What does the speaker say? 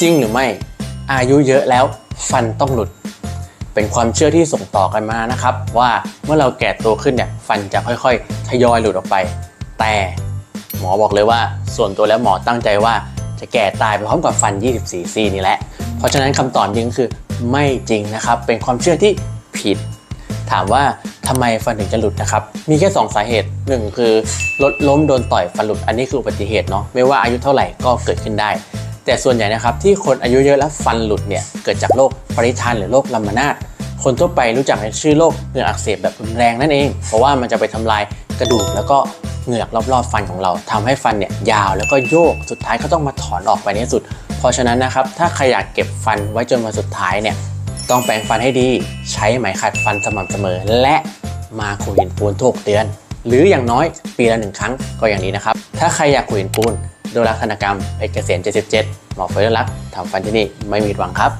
จริงหรือไม่ อายุเยอะแล้วฟันต้องหลุด เป็นความเชื่อที่ส่งต่อกันมานะครับ ว่าเมื่อเราแก่ตัวขึ้นเนี่ยฟันจะค่อยๆ ทยอยหลุดออกไป แต่หมอบอกเลยว่า ส่วนตัวแล้วหมอตั้งใจว่าจะแก่ตายไปพร้อมกับฟัน 24 ซี่นี่แหละ เพราะฉะนั้นคำตอบจริงคือไม่จริงนะครับ เป็นความเชื่อที่ผิด ถามว่าทำไมฟันถึงจะหลุดนะครับ มีแค่ 2 สาเหตุ 1 คือรถล้มโดนต่อยฟันหลุด อันนี้คืออุบัติเหตุเนาะ ไม่ว่าอายุเท่าไหร่ก็เกิดขึ้นได้ แต่ส่วนใหญ่นะครับที่คนอายุเยอะแล้วฟันหลุดเนี่ยเกิดจากโรคปริทานหรือโรคลำมนาดคนทั่วไปรู้จักในชื่อโรคเหงือกอักเสบแบบรุนแรงนั่นเอง เพราะว่ามันจะไปทำลายกระดูกแล้วก็เหงือกรอบๆฟันของเราทำให้ฟันเนี่ยยาวแล้วก็โยกสุดท้ายก็ต้องมาถอนออกไปในที่สุด เพราะฉะนั้นนะครับถ้าใครอยากเก็บฟันไว้จนวันสุดท้ายเนี่ยต้องแปรงฟันให้ดีใช้ไหมขัดฟันสม่ำเสมอ และมาขูดหินปูนทุกเดือน หรืออย่างน้อยปีละหนึ่งครั้งก็อย่างนี้นะครับถ้าใครอยากขูดหินปูน โดยรักธนกรรมเพชรเกษม77หมอเฟยรักทำฟันที่นี่ไม่มีหวังครับ